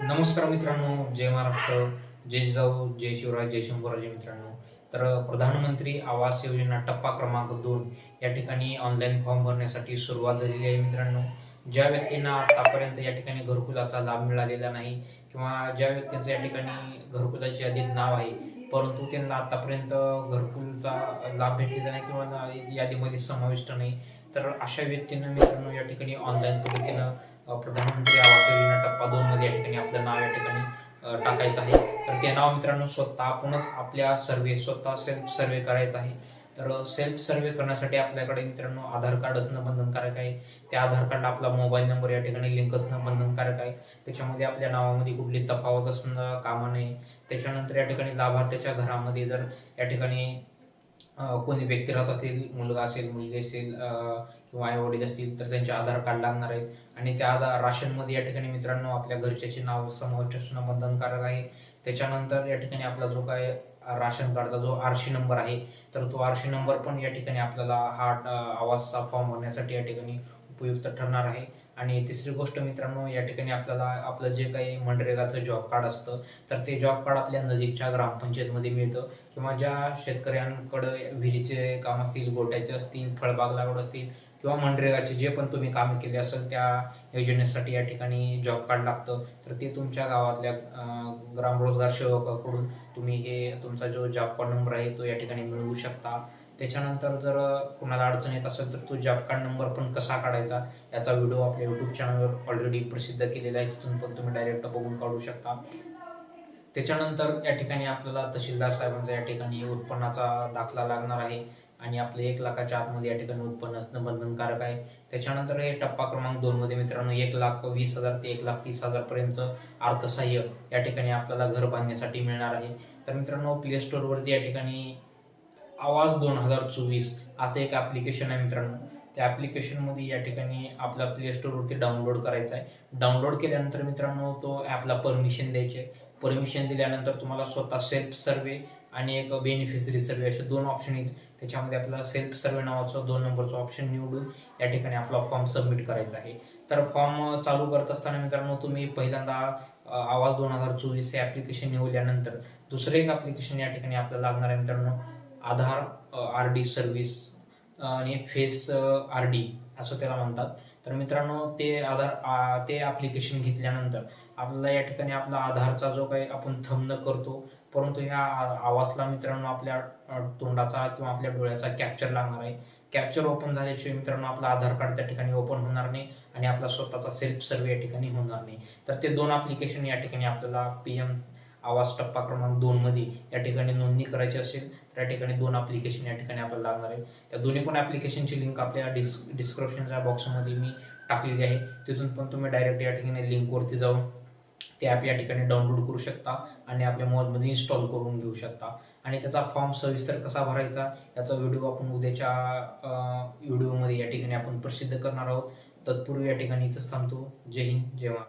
नमस्कार मित्रांनो जय महाराष्ट्र जय जाऊ जय शिवराज जय शंभूराजे मित्रांनो. तर प्रधानमंत्री आवास योजना टप्पा क्रमांक दोन या ठिकाणी ऑनलाईन फॉर्म भरण्यासाठी सुरुवात झालेली आहे मित्रांनो. ज्या व्यक्तींना आतापर्यंत या ठिकाणी घरकुलाचा लाभ मिळालेला नाही किंवा ज्या व्यक्तींचं या ठिकाणी घरकुलाची यादीत नाव आहे परंतु त्यांना आतापर्यंत घरकुलचा लाभ भेटलेला नाही किंवा यादीमध्ये समाविष्ट नाही तर अशा व्यक्तींना मित्रांनो या ठिकाणी ऑनलाईन पद्धतीनं प्रधानमंत्री आवास योजना टप्पा दोन मध्ये या ठिकाणी आपलं नाव या ठिकाणी टाकायचं आहे. तर ते नाव मित्रांनो स्वतः आपणच आपल्या सर्वे स्वतः सेल्फ सर्वे करायचं आहे. तर सेल्फ सर्वे करण्यासाठी आपल्याकडे मित्रांनो आधार कार्ड असणं बंधनकारक आहे. त्या आधार कार्ड आपला मोबाईल नंबर या ठिकाणी लिंक असणं बंधनकारक आहे. त्याच्यामध्ये आपल्या नावामध्ये कुठली तफावत असणं कामा नये. त्याच्यानंतर या ठिकाणी लाभार्थ्याच्या घरामध्ये जर या ठिकाणी कोणी व्यक्ती राहत असेल मुलगा असेल मुलगी असेल किंवा आई वडील असतील तर त्यांचे आधार कार्ड लागणार आहेत. आणि त्या आधार राशनमध्ये या ठिकाणी मित्रांनो आपल्या घरच्याचे नाव समाविष्ट असणं बंधनकारक आहे. त्याच्यानंतर या ठिकाणी आपला जो काय राशन कार्डचा जो आरशी नंबर आहे तर तो आरशी नंबर पण या ठिकाणी आपल्याला हा आवाजचा फॉर्म भरण्यासाठी या ठिकाणी उपयुक्त ठरणार आहे. आणि तिसरी गोष्ट मित्रांनो या ठिकाणी आपल्याला आपलं जे काही मनरेगाचं जॉब कार्ड असतं तर ते जॉब कार्ड आपल्या नजीकच्या ग्रामपंचायतमध्ये मिळतं. किंवा ज्या शेतकऱ्यांकडे विहिरीचे काम असतील गोट्याचे असतील फळबाग लागवड असतील किंवा मनरेगाचे जे पण तुम्ही काम केले असेल त्या योजनेसाठी या ठिकाणी जॉब कार्ड लागतं. तर ते तुमच्या गावातल्या ग्रामरोजगार सेवकाकडून तुम्ही हे तुमचा जो जॉब कार्ड नंबर आहे तो या ठिकाणी मिळवू शकता. त्याच्यानंतर जर कुणाला अडचण येत असेल तर तो जॉब कार्ड नंबर पण कसा काढायचा याचा व्हिडिओ आपल्या यूट्यूब चॅनलवर ऑलरेडी प्रसिद्ध केलेला आहे. तिथून पण तुम्ही डायरेक्ट बघून काढू शकता. त्याच्यानंतर या ठिकाणी आपल्याला तहसीलदार साहेबांचा या ठिकाणी उत्पन्नाचा दाखला लागणार आहे आणि आपलं एक लाखाच्या आतमध्ये या ठिकाणी उत्पन्न असणं बंधनकारक आहे. त्याच्यानंतर हे टप्पा क्रमांक दोनमध्ये मित्रांनो एक लाख वीस हजार ते एक लाख तीस हजारपर्यंत अर्थसहाय्य या ठिकाणी आपल्याला घर बांधण्यासाठी मिळणार आहे. तर मित्रांनो प्ले स्टोअरवरती या ठिकाणी आवाज दोन हजार चोवीस असं एक ॲप्लिकेशन आहे मित्रांनो. त्या ॲप्लिकेशनमध्ये या ठिकाणी आपला प्ले स्टोरवरती डाउनलोड करायचा आहे. डाउनलोड केल्यानंतर मित्रांनो तो ॲपला परमिशन द्यायचे. परमिशन दिल्यानंतर तुम्हाला स्वतः सेल्फ सर्वे आणि एक बेनिफिशरी सर्वे असे दोन ऑप्शन येईल. त्याच्यामध्ये आपला सेल्फ सर्वे नावाचं दोन नंबरचं ऑप्शन निवडून या ठिकाणी आपला फॉर्म सबमिट करायचा आहे. तर फॉर्म चालू करत असताना मित्रांनो तुम्ही पहिल्यांदा आवाज दोन हजार चोवीस हे ॲप्लिकेशन निवडल्यानंतर दुसरं एक ॲप्लिकेशन या ठिकाणी आपल्याला लागणार आहे मित्रांनो. आधार आर डी सर्व्हिस आणि फेस आर डी असं त्याला म्हणतात. तर मित्रांनो ते आधार ते ॲप्लिकेशन घेतल्यानंतर आपल्याला या ठिकाणी आपला आधारचा जो काही आपण थंब करतो परंतु ह्या आ- आवाजला मित्रांनो आपल्या तोंडाचा किंवा आपल्या डोळ्याचा कॅप्चर लागणार आहे. कॅप्चर ओपन झाल्याशिवाय मित्रांनो आपला आधार कार्ड त्या ठिकाणी ओपन होणार नाही आणि आपला स्वतःचा सेल्फ सर्वे या ठिकाणी होणार नाही. तर ते दोन ॲप्लिकेशन या ठिकाणी आपल्याला पी एम आवाज टप्पा क्रमांक दोन मध्ये या ठिकाणी नोंदणी करायची असेल तर या ठिकाणी दोन ॲप्लिकेशन या ठिकाणी आपल्याला लागणार आहे. त्या दोन्ही पण ॲप्लिकेशनची लिंक आपल्या डिस् डिस्क्रिप्शनच्या बॉक्समध्ये मी टाकलेली आहे. तिथून पण तुम्ही डायरेक्ट या ठिकाणी लिंकवरती जाऊन ते ॲप या ठिकाणी डाउनलोड करू शकता आणि आपल्या मोबाईलमध्ये इन्स्टॉल करून घेऊ शकता. आणि त्याचा फॉर्म सविस्तर कसा भरायचा याचा व्हिडिओ आपण उद्याच्या व्हिडिओमध्ये या ठिकाणी आपण प्रसिद्ध करणार आहोत. तत्पूर्वी या ठिकाणी इथंच थांबतो. जय हिंद जय महाराष्ट्र.